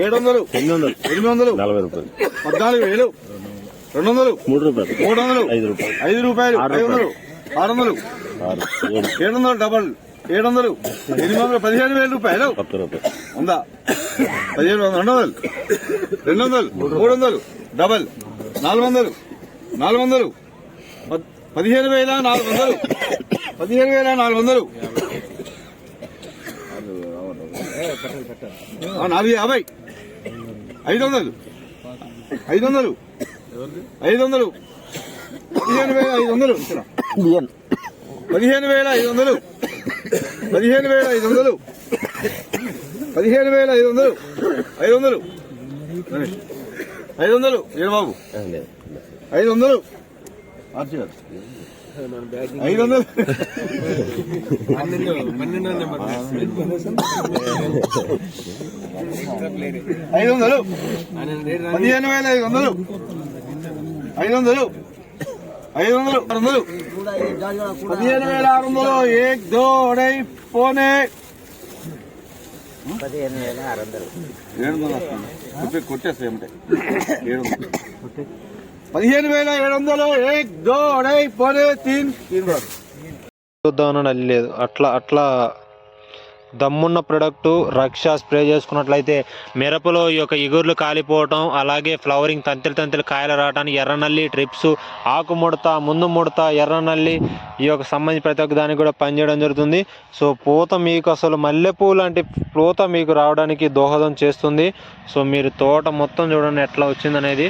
ఏడు వందలు ఎనిమిది వందలు. ఎనిమిది వందలు? నలభై రూపాయలు. పద్నాలుగు వేలు? రెండు వందలు మూడు రూపాయలు. మూడు వందలు ఐదు రూపాయలు. ఐదు రూపాయలు. ఐదు వందలు ఆరు. వందలు ఏడు. వందలు డబల్. ఏడు వందలు ఎనిమిది వందలు? పదిహేను వేల రూపాయలు. పత్తు రూపాయలు. ఉందా పదిహేను వందలు. రెండు వందలు రెండు వందలు మూడు వందలు డబల్. నాలుగు వందలు నాలుగు వందలు పద్- పదిహేను వేల నాలుగు వందలు పదిహేను వేల నాలుగు వందలు నాలుగు యాభై ఐదు వందలు ఐదు వందలు ఐదు వందలు పదిహేను వేల ఐదు వందలు. పదిహేను వేల ఐదు వందలు పదిహేను వేల ఐదు వందలు పదిహేను వేల ఐదు వందలు ఐదు వందలు ఐదు వందలు ఏడు బాబు ఐదు వందలు. ఐదు వందలు. ఐదు వందలు. పదిహేను వేల ఐదు వందలు. ఐదు వందలు. ఐదు వందలు. ఆరు వందలు. పదిహేను వేల ఆరు వందలు. ఏక్ దో అడై పోనే. పదిహేను వేల ఆరు వందలు. ఏడు వందలు వస్తుంది. కొట్టేస్తాయి ఏమిటి? ఏడు వందలు. పదిహేను వేల ఏడు వందలు ఏక్ దో అడై పోనే తీన్ తీన్ చూద్దామని లేదు అట్లా అట్లా దమ్మున్న ప్రొడక్టు రక్ష స్ప్రే చేసుకున్నట్లయితే మిరపలో ఈ యొక్క ఇగుర్లు కాలిపోవటం అలాగే ఫ్లవరింగ్ తంతెలు తంతెలు కాయలు రావడానికి ఎర్రనల్లి ట్రిప్స్ ఆకు ముడత ముందు ముడత ఎర్రనల్లి ఈ యొక్క సంబంధించి ప్రతి ఒక్క దానికి కూడా పనిచేయడం జరుగుతుంది. సో పూత మీకు అసలు మల్లెపూ లాంటి పూత మీకు రావడానికి దోహదం చేస్తుంది. సో మీరు తోట మొత్తం చూడండి ఎట్లా వచ్చిందనేది.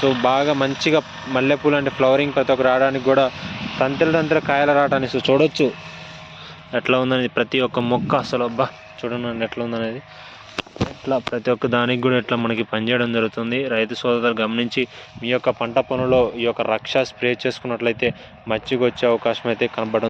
సో బాగా మంచిగా మల్లెపూ లాంటి ఫ్లవరింగ్ ప్రతి ఒక్క రావడానికి కూడా తంతెలు తంతెలు కాయలు రావడానికి సో చూడొచ్చు. ఎట్లా ఉందనేది? ప్రతి ఒక్క మొక్క అసలు అబ్బా చూడండి ఎట్లా ఉందనేది. ఇట్లా ప్రతి ఒక్క దానికి కూడా ఇట్లా మనకి పనిచేయడం జరుగుతుంది. రైతు సోదరులు గమనించి మీ యొక్క పంట పనులో ఈ యొక్క రక్ష స్ప్రే చేసుకున్నట్లయితే మచ్చిగా వచ్చే అవకాశం అయితే కనబడడం